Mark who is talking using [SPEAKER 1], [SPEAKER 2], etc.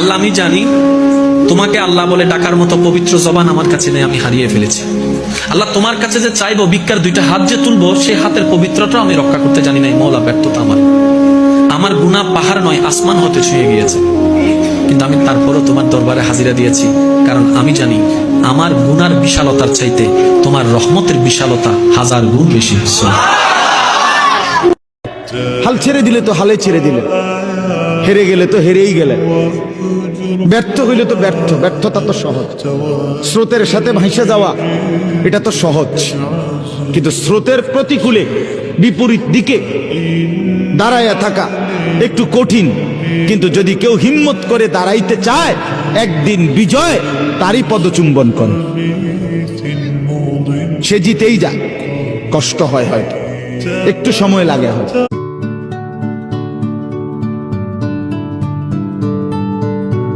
[SPEAKER 1] আল্লাহ আমি জানি, তোমাকে আল্লাহ বলে ডাকার মতো পবিত্র জবান আমার কাছে নেই, আমি হারিয়ে ফেলেছি। আল্লাহ তোমার কাছে যে চাইব, ভিক্ষার দুইটা হাত যে তুলবো সেই হাতের পবিত্রতা আমি রক্ষা করতে জানি নাই, মৌলা ব্যর্থতা আমার। আমার গুণা পাহাড় নয়, আসমান হতে ছুঁয়ে গিয়েছে। কিন্তু আমি তারপরও তোমার দরবারে হাজিরা দিয়েছি, কারণ আমি জানি, আমার গুনার বিশালতার চাইতে তোমার রহমতের বিশালতা হাজার গুণ বেশি।
[SPEAKER 2] হাল ছেড়ে দিলে তো হালে ছেড়ে দিলে। হেরে গেলে তো হেরেই গেলে। ব্যর্থ হইলে তো ব্যর্থ, ব্যর্থতা তো সহজ। স্রোতের সাথে ভাইসে যাওয়া, এটা তো সহজ। কিন্তু স্রোতের প্রতিকূলে বিপরীত দিকে দাঁড়ায়া থাকা একটু কঠিন। কিন্তু যদি কেউ হিম্মত করে দাঁড়াইতে চায়, একদিন বিজয় তারই পদচুম্বন করে। সে জিতেই যায় কষ্ট হয় হয়তো। একটু সময় লাগে হয়তো।